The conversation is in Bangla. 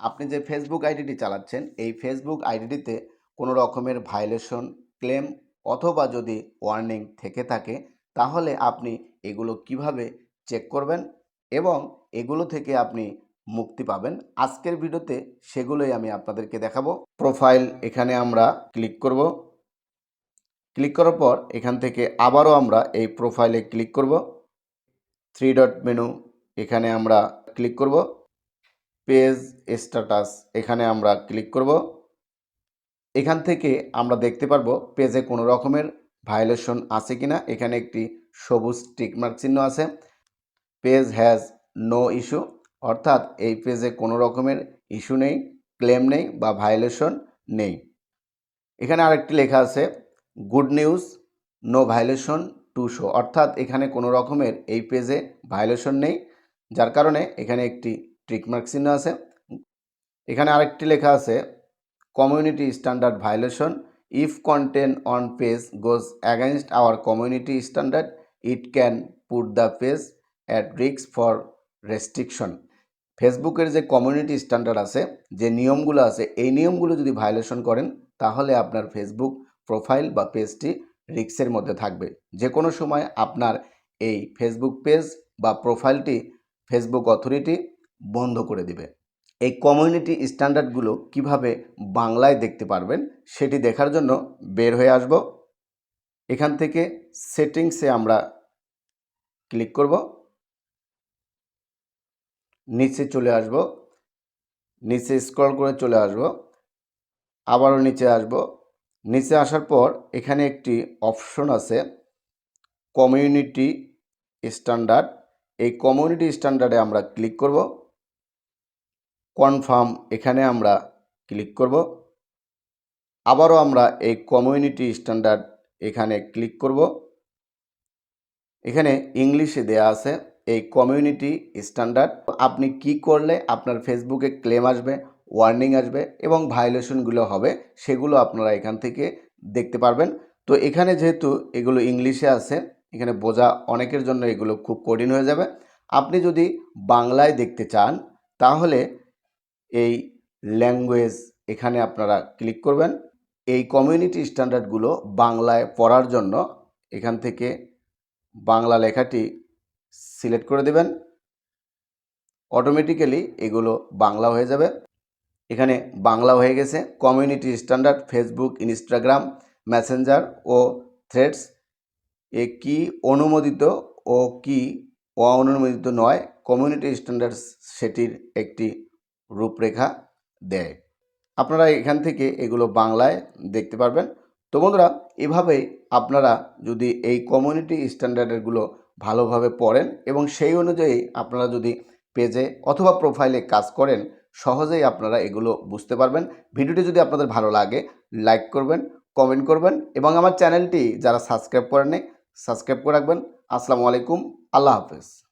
আপনি যে ফেসবুক আইডিটি চালাচ্ছেন, এই ফেসবুক আইডিটিতে কোনো রকমের ভায়োলেশন ক্লেম অথবা যদি ওয়ার্নিং থেকে থাকে, তাহলে আপনি এগুলো কীভাবে চেক করবেন এবং এগুলো থেকে আপনি মুক্তি পাবেন। আজকের ভিডিওতে সেগুলোই আমি আপনাদেরকে দেখাবো। প্রোফাইল এখানে আমরা ক্লিক করব। ক্লিক করার পর এখান থেকে আবারও আমরা এই প্রোফাইলে ক্লিক করব। থ্রি ডট মেনু এখানে আমরা ক্লিক করব। পেজ স্ট্যাটাস এখানে আমরা ক্লিক করব। এখান থেকে আমরা দেখতে পারব পেজে কোনো রকমের ভায়োলেশন আছে কিনা। এখানে একটি সবুজ টিকমার্ক চিহ্ন আছে। পেজ হ্যাজ নো ইস্যু, অর্থাৎ এই পেজে কোনো রকমের ইস্যু নেই, ক্লেম নেই বা ভায়োলেশন নেই। এখানে আরেকটি লেখা আছে, good news, no violation to show অর্থাৎ এখানে কোনো রকমের এই পেজে ভায়োলেশন নেই, যার কারণে এখানে একটি ট্রিকমার্ক চিহ্ন আছে। এখানে আরেকটি লেখা আছে community standard violation if content on page goes against our community standard it can put the page at risk for restriction ফেসবুকের যে কমিউনিটি স্ট্যান্ডার্ড আছে, যে নিয়মগুলো আছে, এই নিয়মগুলো যদি ভায়োলেশন করেন, তাহলে আপনার ফেসবুক প্রোফাইল বা পেজটি রিক্সের মধ্যে থাকবে। যে কোনো সময় আপনার এই ফেসবুক পেজ বা প্রোফাইলটি ফেসবুক অথরিটি বন্ধ করে দিবে। এই কমিউনিটি স্ট্যান্ডার্ডগুলো কীভাবে বাংলায় দেখতে পারবেন সেটি দেখার জন্য বের হয়ে আসব। এখান থেকে সেটিংসে আমরা ক্লিক করব। নিচে চলে আসব। নিচে স্ক্রল করে চলে আসব। আবারও নিচে আসব। নিচে আসার পর এখানে একটি অপশন আছে কমিউনিটি স্ট্যান্ডার্ড এই কমিউনিটি স্ট্যান্ডার্ডে আমরা ক্লিক করব। কনফার্ম, এখানে আমরা ক্লিক করব। আবারও আমরা এই কমিউনিটি স্ট্যান্ডার্ড এখানে ক্লিক করব। এখানে ইংলিশে দেয়া আছে এই কমিউনিটি স্ট্যান্ডার্ড। আপনি কি করলে আপনার ফেসবুকে ক্লেম আসবে, ওয়ার্নিং আসবে এবং ভায়োলেশনগুলো হবে সেগুলো আপনারা এখান থেকে দেখতে পারবেন। তো এখানে যেহেতু এগুলো ইংলিশে আছে, এখানে বোঝা অনেকের জন্য এগুলো খুব কঠিন হয়ে যাবে। আপনি যদি বাংলায় দেখতে চান, তাহলে এই ল্যাঙ্গুয়েজ এখানে আপনারা ক্লিক করবেন। এই কমিউনিটি স্ট্যান্ডার্ডগুলো বাংলায় পড়ার জন্য এখান থেকে বাংলা লেখাটি সিলেক্ট করে দেবেন। অটোমেটিক্যালি এগুলো বাংলা হয়ে যাবে। এখানে বাংলা হয়ে গেছে। Community standard Facebook Instagram Messenger ও থ্রেডস এ কি অনুমোদিত ও কি অননুমোদিত নয়। কমিউনিটি স্ট্যান্ডার্ডস সেটির একটি রূপরেখা দেয়। আপনারা এখান থেকে এগুলো বাংলায় দেখতে পারবেন। তো বন্ধুরা এভাবেই আপনারা যদি এই কমিউনিটি স্ট্যান্ডার্ডগুলো ভালোভাবে পড়েন এবং সেই অনুযায়ী আপনারা যদি পেজে অথবা প্রোফাইলে কাজ করেন, সহজেই আপনারা এগুলো বুঝতে পারবেন। ভিডিওটি যদি আপনাদের ভালো লাগে লাইক করবেন কমেন্ট করবেন এবং আমার চ্যানেলটি যারা সাবস্ক্রাইব করেননি সাবস্ক্রাইব করে রাখবেন। আসসালামু আলাইকুম, আল্লাহ হাফেজ।